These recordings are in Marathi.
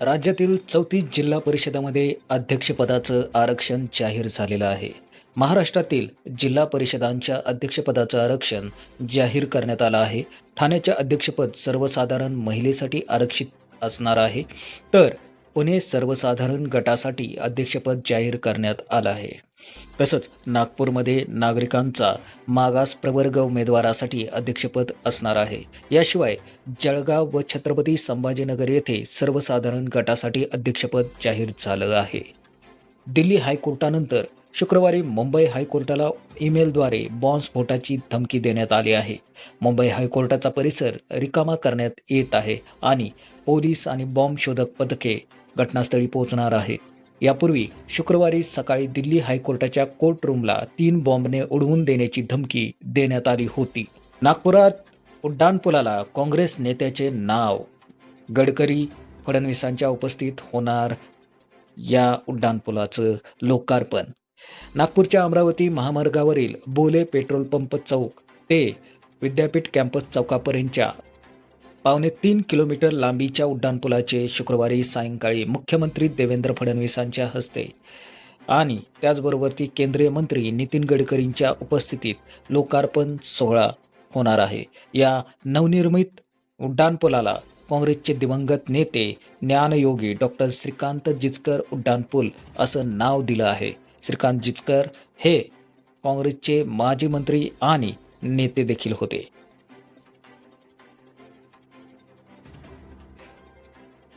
राज्यातील चौतीस जिल्हा परिषदामध्ये अध्यक्षपदाचं आरक्षण जाहीर झालेलं आहे. महाराष्ट्रातील जिल्हा परिषदांच्या अध्यक्षपदाचं आरक्षण जाहीर करण्यात आलं आहे. ठाण्याचे अध्यक्षपद सर्वसाधारण महिलेसाठी आरक्षित असणार आहे. तर पुणे सर्वसाधारण गटासाठी अध्यक्षपद जाहीर करण्यात आलं आहे. तसंच नागपूरमध्ये नागरिकांचा मागास प्रवर्ग उमेदवारासाठी अध्यक्षपद असणार आहे. याशिवाय जळगाव व छत्रपती संभाजीनगर येथे सर्वसाधारण गटासाठी अध्यक्षपद जाहीर झालं आहे. दिल्ली हायकोर्टानंतर शुक्रवारी मुंबई हायकोर्टाला ईमेलद्वारे बॉम्बस्फोटाची धमकी देण्यात आली आहे. मुंबई हायकोर्टाचा परिसर रिकामा करण्यात येत आहे आणि पोलीस आणि बॉम्ब शोधक पथके घटनास्थळी पोहोचणार आहेत. यापूर्वी शुक्रवारी सकाळी दिल्ली हायकोर्टाच्या कोर्ट रूमला तीन बॉम्बने उडवून देण्याची धमकी देण्यात आली होती. नागपुरात उड्डाणपुलाला काँग्रेस नेत्याचे नाव. गडकरी फडणवीसांच्या उपस्थित होणार या उड्डाणपुलाचं लोकार्पण. नागपूरच्या अमरावती महामार्गावरील बोले पेट्रोल पंप चौक ते विद्यापीठ कॅम्पस चौकापर्यंतच्या पावणे तीन किलोमीटर लांबीच्या उड्डाणपुलाचे शुक्रवारी सायंकाळी मुख्यमंत्री देवेंद्र फडणवीसांच्या हस्ते आणि त्याचबरोबर ती केंद्रीय मंत्री नितीन गडकरींच्या उपस्थितीत लोकार्पण सोहळा होणार आहे. या नवनिर्मित उड्डाणपुलाला काँग्रेसचे दिवंगत नेते ज्ञानयोगी डॉक्टर श्रीकांत जिचकर उड्डाणपूल असं नाव दिलं आहे. श्रीकांत जिचकर हे काँग्रेसचे माजी मंत्री आणि नेते देखील होते.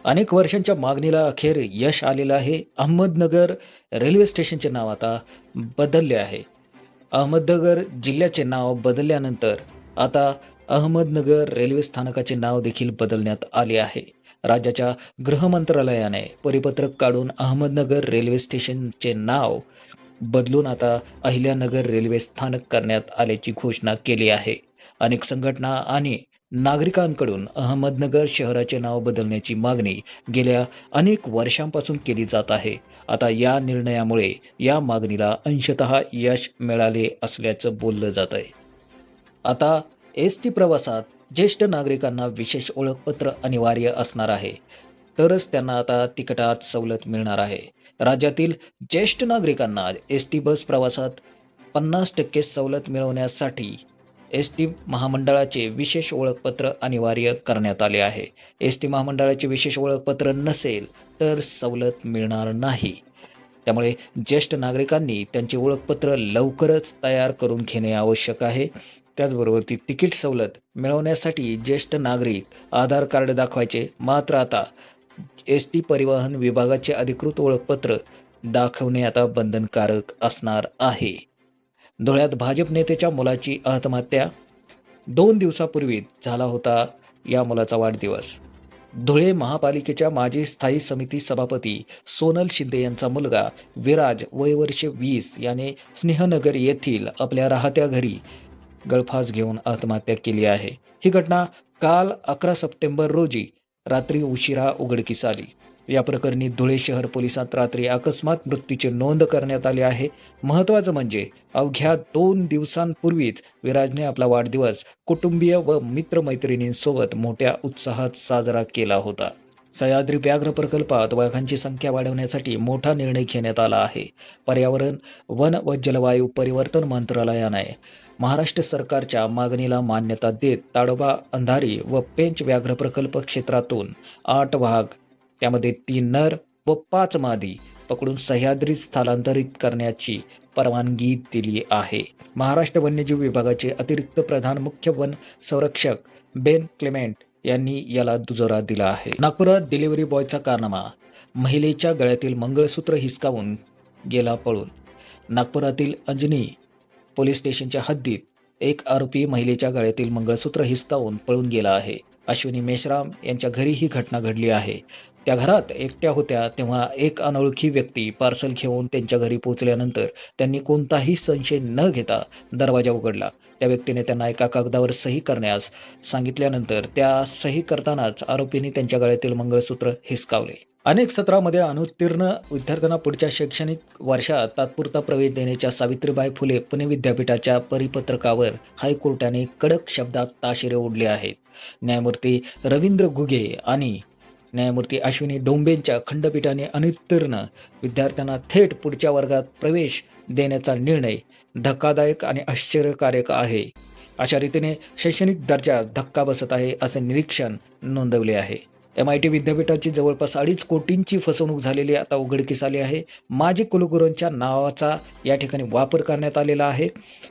अनेक वर्षांच्या मागणीला अखेर यश आलेलं आहे. अहमदनगर रेल्वे स्टेशनचे नाव आता बदलले आहे. अहमदनगर जिल्ह्याचे नाव बदलल्यानंतर आता अहमदनगर रेल्वे स्थानकाचे नाव देखील बदलण्यात आले आहे. राज्याच्या गृहमंत्रालयाने परिपत्रक काढून अहमदनगर रेल्वे स्टेशनचे नाव बदलून आता अहिल्यानगर रेल्वे स्थानक करण्यात आल्याची घोषणा केली आहे. अनेक संघटना आणि नागरिकांकडून अहमदनगर शहराचे नाव बदलण्याची मागणी गेल्या अनेक वर्षांपासून केली जात आहे. आता या निर्णयामुळे या मागणीला अंशतः यश मिळाले असल्याचं बोललं जात आहे. आता एस टी प्रवासात ज्येष्ठ नागरिकांना विशेष ओळखपत्र अनिवार्य असणार आहे. तरच त्यांना आता तिकिटात सवलत मिळणार आहे. राज्यातील ज्येष्ठ नागरिकांना एस टी बस प्रवासात पन्नास टक्के सवलत मिळवण्यासाठी एस टी महामंडळाचे विशेष ओळखपत्र अनिवार्य करण्यात आले आहे. एस टी महामंडळाचे विशेष ओळखपत्र नसेल तर सवलत मिळणार नाही. त्यामुळे ज्येष्ठ नागरिकांनी त्यांचे ओळखपत्र लवकरच तयार करून घेणे आवश्यक आहे. त्याचबरोबर ती तिकीट सवलत मिळवण्यासाठी ज्येष्ठ नागरिक आधार कार्ड दाखवायचे. मात्र आता एस टी परिवहन विभागाचे अधिकृत ओळखपत्र दाखवणे आता बंधनकारक असणार आहे. धुळ्यात भाजप नेत्याच्या मुलाची आत्महत्या दोन दिवसापूर्वी झाला होता या मुलाचा वाढदिवस. धुळे महापालिकेच्या माजी स्थायी समिती सभापती सोनल शिंदे यांचा मुलगा विराज वय वर्ष वीस याने स्नेहनगर येथील आपल्या राहत्या घरी गळफास घेऊन आत्महत्या केली आहे. ही घटना काल अकरा सप्टेंबर रोजी रात्री उशिरा उघडकीस आली. या प्रकरणी धुळे शहर पोलिसात रात्री अकस्मात मृत्यूची नोंद करण्यात आली आहे. महत्त्वाचं म्हणजे अवघ्या दोन दिवसांपूर्वीच विराजने आपला वाढदिवस कुटुंबीय व मित्रमैत्रिणींसोबत मोठ्या उत्साहात साजरा केला होता. सह्याद्री व्याघ्र प्रकल्पात वाघांची संख्या वाढवण्यासाठी मोठा निर्णय घेण्यात आला आहे. पर्यावरण वन व जलवायू परिवर्तन मंत्रालयाने महाराष्ट्र सरकारच्या मागणीला मान्यता देत ताडोबा अंधारी व पेंच व्याघ्र प्रकल्प क्षेत्रातून आठ वाघ त्यामध्ये तीन नर व पाच मादी पकडून सह्याद्रीत स्थलांतरित करण्याची परवानगी दिली आहे. महाराष्ट्र वन्यजीव विभागाचे अतिरिक्त प्रधान मुख्य वन संरक्षक बेन क्लेमेंट यांनी याला दुजोरा दिला आहे. नागपुरात डिलिव्हरी बॉयचा कारनामा महिलेच्या गळ्यातील मंगळसूत्र हिसकावून गेला पळून. नागपुरातील अंजनी पोलीस स्टेशनच्या हद्दीत एक आरोपी महिलेच्या गळ्यातील मंगळसूत्र हिसकावून पळून गेला आहे. अश्विनी मेश्राम यांच्या घरी ही घटना घडली आहे. त्या घरात एकट्या होत्या तेव्हा एक अनोळखी व्यक्ती पार्सल घेऊन त्यांच्या घरी पोहोचल्यानंतर त्यांनी कोणताही संशय न घेता दरवाजा उघडला. त्या व्यक्तीने त्यांना एका कागदावर सही करण्यास सांगितल्यानंतर त्या सही करतानाच आरोपींनी त्यांच्या गळ्यातील मंगळसूत्र हिसकावले. अनेक सत्रामध्ये अनुत्तीर्ण विद्यार्थ्यांना पुढच्या शैक्षणिक वर्षात तात्पुरता प्रवेश देण्याच्या सावित्रीबाई फुले पुणे विद्यापीठाच्या परिपत्रकावर हायकोर्टाने कडक शब्दात ताशेरे ओढले आहेत. न्यायमूर्ती रवींद्र घुगे आणि न्यायमूर्ती अश्विनी डोंबेंच्या खंडपीठाने अनुत्तीर्ण विद्यार्थ्यांना थेट पुढच्या वर्गात प्रवेश देण्याचा निर्णय धक्कादायक आणि आश्चर्यकारक आहे. अशा रीतीने शैक्षणिक दर्जा धक्का बसत आहे असे निरीक्षण नोंदवले आहे. एम आय टी विद्यापीठाची जवळपास अडीच कोटींची फसवणूक झालेली आता उघडकीस आली आहे. माजी कुलगुरूंच्या नावाचा या ठिकाणी वापर करण्यात आलेला आहे.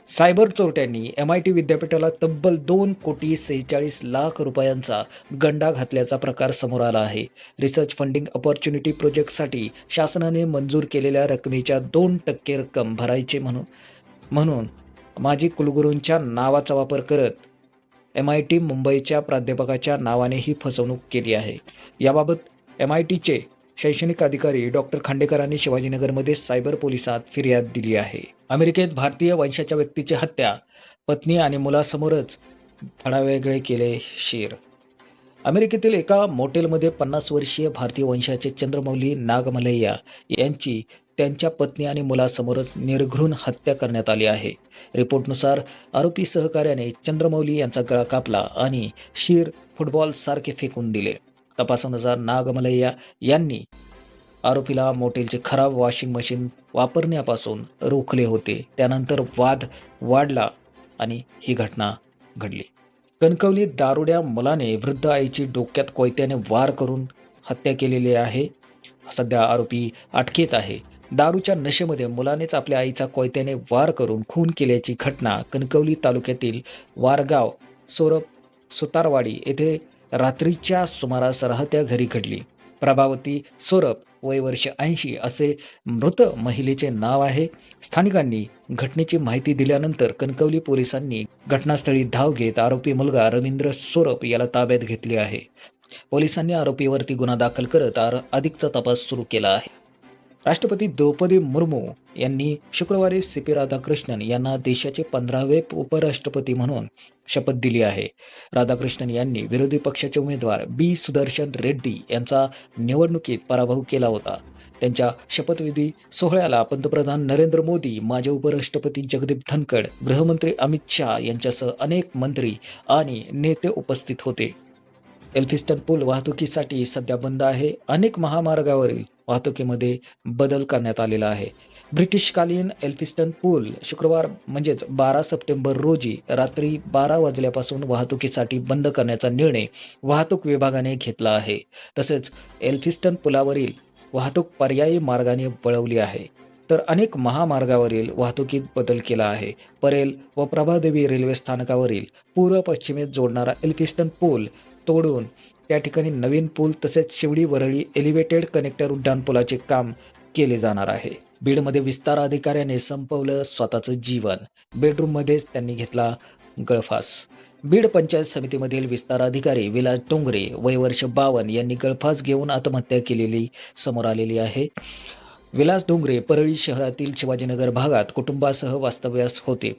सायबर चोरट्यांनी एम आय टी विद्यापीठाला तब्बल दोन कोटी सेहेचाळीस लाख रुपयांचा गंडा घातल्याचा प्रकार समोर आला आहे. रिसर्च फंडिंग ऑपॉर्च्युनिटी प्रोजेक्टसाठी शासनाने मंजूर केलेल्या रकमेच्या दोन टक्के रक्कम भरायचे म्हणून म्हणून माजी कुलगुरूंच्या नावाचा वापर करत एम आय टी मुंबईच्या प्राध्यापकाच्या नावाने ही फसवणूक केली आहे. याबाबत एम आय टीचे शैक्षणिक अधिकारी डॉक्टर खांडेकरांनी शिवाजीनगरमध्ये सायबर पोलिसात फिर्याद दिली आहे. अमेरिकेत भारतीय वंशाच्या व्यक्तीची हत्या पत्नी आणि मुलासमोरच धडावेगळे केले शीर. अमेरिकेतील एका मोटेलमध्ये पन्नास वर्षीय भारतीय वंशाचे चंद्रमौली नागमलैया यांची त्यांच्या पत्नी आणि मुलासमोरच निर्घृण हत्या करण्यात आली आहे. रिपोर्टनुसार आरोपी सहकार्याने चंद्रमौली यांचा गळा कापला आणि शीर फुटबॉल सारखे फेकून दिले. तपासानुसार नागमलय्या यांनी आरोपीला मोटेलचे खराब वॉशिंग मशीन वापरण्यापासून रोखले होते. त्यानंतर वाद वाढला आणि ही घटना घडली. कणकवली दारुड्या मुलाने वृद्ध आईची डोक्यात कोयत्याने वार करून हत्या केलेली आहे. सध्या आरोपी अटकेत आहे. दारूच्या नशेमध्ये मुलानेच आपल्या आईचा कोयत्याने वार करून खून केल्याची घटना कणकवली तालुक्यातील वारगाव सोरप सुतारवाडी येथे रात्रीच्या सुमारास राहत्या घरी घडली. प्रभावती सोरप वय वर्ष ऐंशी असे मृत महिलेचे नाव आहे. स्थानिकांनी घटनेची माहिती दिल्यानंतर कणकवली पोलिसांनी घटनास्थळी धाव घेत आरोपी मुलगा रवींद्र सोरप याला ताब्यात घेतले आहे. पोलिसांनी आरोपीवरती गुन्हा दाखल करत आर- अधिकचा तपास सुरू केला आहे. राष्ट्रपती द्रौपदी मुर्मू यांनी शुक्रवारी सी पी राधाकृष्णन यांना देशाचे पंधरावे उपराष्ट्रपती म्हणून शपथ दिली आहे. राधाकृष्णन यांनी विरोधी पक्षाचे उमेदवार बी. सुदर्शन रेड्डी यांचा निवडणुकीत पराभव केला होता. त्यांच्या शपथविधी सोहळ्याला पंतप्रधान नरेंद्र मोदी माजी उपराष्ट्रपती जगदीप धनखड गृहमंत्री अमित शहा यांच्यासह अनेक मंत्री आणि नेते उपस्थित होते. एल्फिस्टन पूल वाहतुकीसाठी सध्या बंद आहे. अनेक महामार्गावरील वाहतुकीमध्ये बदल करण्यात आलेला आहे. ब्रिटिशकालीन एल्फिस्टन पूल शुक्रवार म्हणजेच बारा सप्टेंबर रोजी रात्री बारा वाजल्यापासून वाहतुकीसाठी बंद करण्याचा निर्णय वाहतूक विभागाने घेतला आहे. तसेच एल्फिस्टन पुलावरील वाहतूक पर्यायी मार्गाने वळवली आहे. तर अनेक महामार्गावरील वाहतुकीत बदल केला आहे. परेल व प्रभादेवी रेल्वे स्थानकावरील पूर्व पश्चिमेत जोडणारा एल्फिस्टन पूल तोडून त्या ठिकाणी नवीन पूल तसेच शिवडी वरळी एलिव्हेटेड कनेक्टर उड्डाणपुलाचे काम केले जाणार आहे. बीडमध्ये विस्तार अधिकाऱ्याने संपवलं स्वतःचं जीवन. बेडरूममध्येच त्यांनी घेतला गळफास. बीड पंचायत समितीमधील विस्तार अधिकारी विलास डोंगरे वय वर्ष बावन यांनी गळफास घेऊन आत्महत्या केलेली समोर आलेली आहे. विलास डोंगरे परळी शहरातील शिवाजीनगर भागात कुटुंबासह वास्तव्यास होते.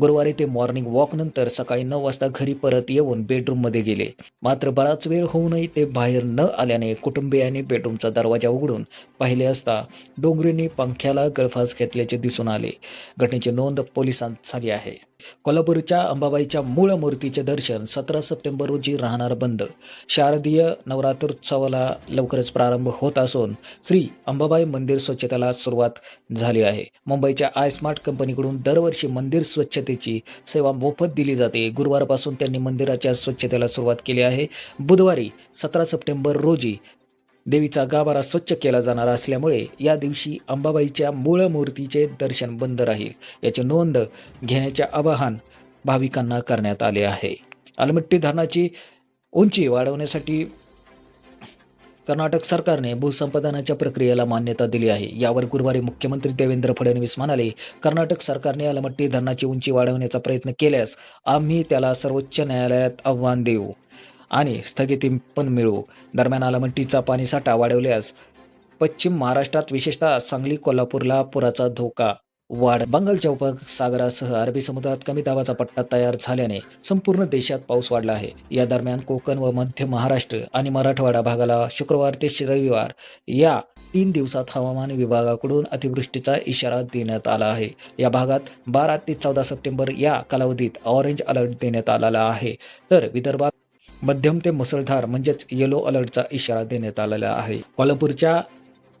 गुरुवारी ते मॉर्निंग वॉकनंतर सकाळी नऊ वाजता घरी परत येऊन बेडरूममध्ये गेले. मात्र बराच वेळ होऊनही ते बाहेर न आल्याने कुटुंबियांनी बेडरूमचा दरवाजा उघडून पाहिले असता डोंगरीने पंख्याला गळफास घेतल्याचे दिसून आले. घटनेची नोंद पोलिसांत झाली आहे. कोल्हापूरच्या अंबाबाईच्या मूळ मूर्तीचे दर्शन सतरा सप्टेंबर रोजी राहणार बंद. शारदीय नवरात्रोत्सवाला लवकरच प्रारंभ होत असून श्री अंबाबाई मंदिर स्वच्छतेला सुरुवात झाली आहे. मुंबईच्या आय स्मार्ट कंपनीकडून दरवर्षी मंदिर स्वच्छ स्वच्छतेची सेवा मोफत दिली जाते. गुरुवारपासून त्यांनी मंदिराच्या स्वच्छतेला सुरुवात केली आहे. बुधवारी सतरा सप्टेंबर रोजी देवीचा गाभारा स्वच्छ केला जाणार असल्यामुळे या दिवशी अंबाबाईच्या मूळ मूर्तीचे दर्शन बंद राहील. याची नोंद घेण्याचे आवाहन भाविकांना करण्यात आले आहे. आलमट्टी धरणाची उंची वाढवण्यासाठी कर्नाटक सरकारने भूसंपादनाच्या प्रक्रियेला मान्यता दिली आहे. यावर गुरुवारी मुख्यमंत्री देवेंद्र फडणवीस म्हणाले कर्नाटक सरकारने अलमट्टी धरणाची उंची वाढवण्याचा प्रयत्न केल्यास आम्ही त्याला सर्वोच्च न्यायालयात आव्हान देऊ आणि स्थगिती पण मिळवू. दरम्यान अलमट्टीचा पाणीसाठा वाढवल्यास पश्चिम महाराष्ट्रात विशेषतः सांगली कोल्हापूरला पुराचा धोका वाढ. बंगालच्या उपसागरासह अरबी समुद्रात कमी दाबाचा पट्टा तयार झाल्याने संपूर्ण देशात पाऊस वाढला आहे. या दरम्यान कोकण व मध्य महाराष्ट्र आणि मराठवाडा भागाला शुक्रवार ते रविवार या तीन दिवसात हवामान विभागाकडून अतिवृष्टीचा इशारा देण्यात आला आहे. या भागात बारा ते चौदा सप्टेंबर या कालावधीत ऑरेंज अलर्ट देण्यात आलेला आहे. तर विदर्भात मध्यम ते मुसळधार म्हणजेच येलो अलर्टचा इशारा देण्यात आलेला आहे. कोल्हापूरच्या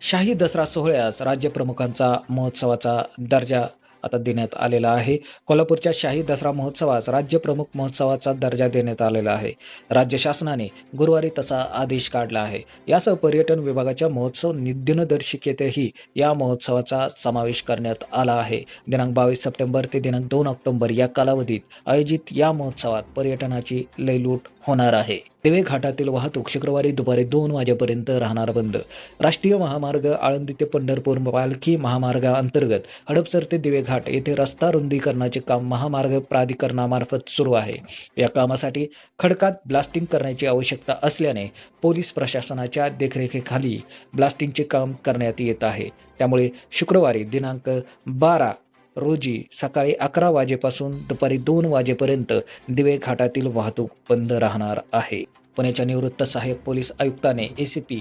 शाही दसरा सोहळ्यास राज्यप्रमुखांचा महोत्सवाचा दर्जा आता देण्यात आलेला आहे. कोल्हापूरच्या शाही दसरा महोत्सवास राज्यप्रमुख महोत्सवाचा दर्जा देण्यात आलेला आहे. राज्य शासनाने गुरुवारी तसा आदेश काढला आहे. यासह पर्यटन विभागाच्या महोत्सव दिनदर्शिकेतही या महोत्सवाचा समावेश करण्यात आला आहे. दिनांक बावीस सप्टेंबर ते दिनांक दोन ऑक्टोबर या कालावधीत आयोजित या महोत्सवात पर्यटनाची लयलूट होणार आहे. दिवे घाटातील वाहतूक शुक्रवारी दुपारी दोन वाजेपर्यंत राहणार बंद. राष्ट्रीय महामार्ग आळंदी ते पंढरपूर पालखी महामार्गाअंतर्गत हडपसर ते दिवे घाट येथे रस्ता रुंदीकरणाचे काम महामार्ग प्राधिकरणामार्फत सुरू आहे. या कामासाठी खडकात ब्लास्टिंग करण्याची आवश्यकता असल्याने पोलीस प्रशासनाच्या देखरेखीखाली ब्लास्टिंगचे काम करण्यात येत आहे. त्यामुळे शुक्रवारी दिनांक बारा रोजी सकाळी अकरा वाजेपासून दुपारी दोन वाजेपर्यंत दिवे घाटातील वाहतूक बंद राहणार आहे. पुण्याच्या निवृत्त सहाय्यक पोलीस आयुक्ताने ए सी पी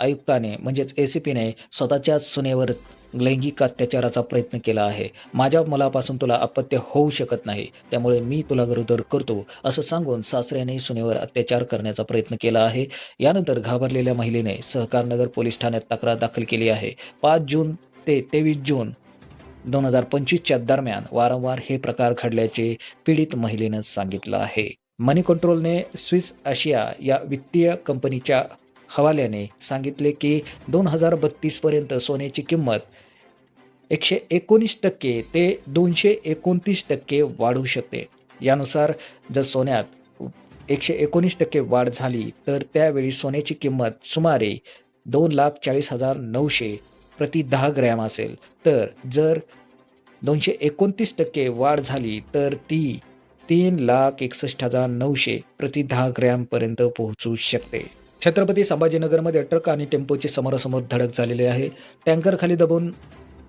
आयुक्ताने म्हणजेच ए सी पीने स्वतःच्या सुनेवर लैंगिक अत्याचाराचा प्रयत्न केला आहे. माझ्या मुलापासून तुला अपत्य होऊ शकत नाही त्यामुळे मी तुला गरोदर करतो असं सांगून सासऱ्याने सुनेवर अत्याचार करण्याचा प्रयत्न केला आहे. यानंतर घाबरलेल्या महिलेने सहकारनगर पोलीस ठाण्यात तक्रार दाखल केली आहे. पाच जून ते तेवीस जून दोन हजार पंचवीसच्या दरम्यान वारंवार हे प्रकार घडल्याचे पीडित महिलेनं सांगितलं आहे. मनी कंट्रोलने स्विस आशिया या वित्तीय कंपनीच्या हवाल्याने सांगितले की दोन हजार बत्तीसपर्यंत सोन्याची किंमत एकशे एकोणीस टक्के ते दोनशे एकोणतीस टक्के वाढू शकते. यानुसार जर सोन्यात एकशे एकोणीस टक्के वाढ झाली तर त्यावेळी सोन्याची किंमत सुमारे दोन लाख चाळीस हजार नऊशे प्रति दहा ग्रॅम असेल. तर जर दोनशे एकोणतीस टक्के वाढ झाली तर ती तीन लाख एकसष्ट हजार नऊशे प्रति दहा ग्रॅमपर्यंत पोहोचू शकते. छत्रपती संभाजीनगरमध्ये ट्रक आणि टेम्पोची समोरासमोर धडक झालेली आहे. टँकर खाली दबून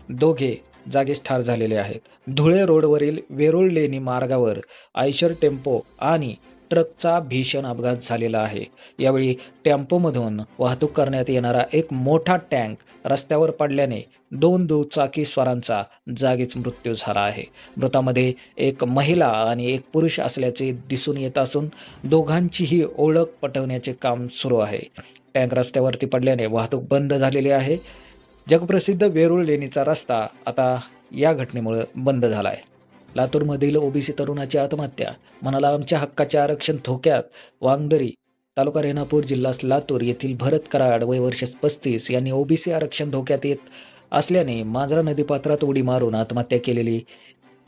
दोघे जागीच ठार झालेले आहेत. धुळे रोडवरील वेरुळ लेणी मार्गावर आयशर टेम्पो आणि ट्रकचा भीषण अपघात झालेला आहे. यावेळी टेम्पोमधून वाहतूक करण्यात येणारा एक मोठा टँक रस्त्यावर पडल्याने दोन दुचाकी स्वारांचा जागीच मृत्यू झाला आहे. मृतामध्ये एक महिला आणि एक पुरुष असल्याचे दिसून येत असून दोघांचीही ओळख पटवण्याचे काम सुरू आहे. टँक रस्त्यावरती पडल्याने वाहतूक बंद झालेली आहे. जगप्रसिद्ध वेरूळ लेणीचा रस्ता आता या घटनेमुळे बंद झाला आहे. लातूरमधील ओबीसी तरुणाची आत्महत्या म्हणाला आमच्या हक्काचे आरक्षण धोक्यात वांगदरी तालुका रेणापूर जिल्हा लातूर येथील भरत कराड वय वर्ष पस्तीस यांनी ओबीसी आरक्षण धोक्यात येत असल्याने मांजरा नदीपात्रात उडी मारून आत्महत्या केलेली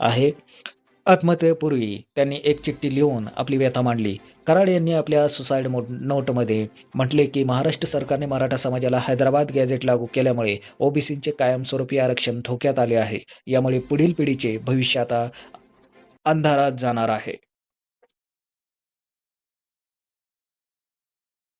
आहे. आत्महत्येपूर्वी त्यांनी एक चिठ्ठी लिहून आपली व्यथा मांडली. कराड यांनी आपल्या सुसाईड मो नोटमध्ये म्हटले की महाराष्ट्र सरकारने मराठा समाजाला हैदराबाद गॅझेट लागू केल्यामुळे ओबीसींचे कायमस्वरूपी आरक्षण धोक्यात आले आहे. यामुळे पुढील पिढीचे भविष्य आता अंधारात जाणार आहे.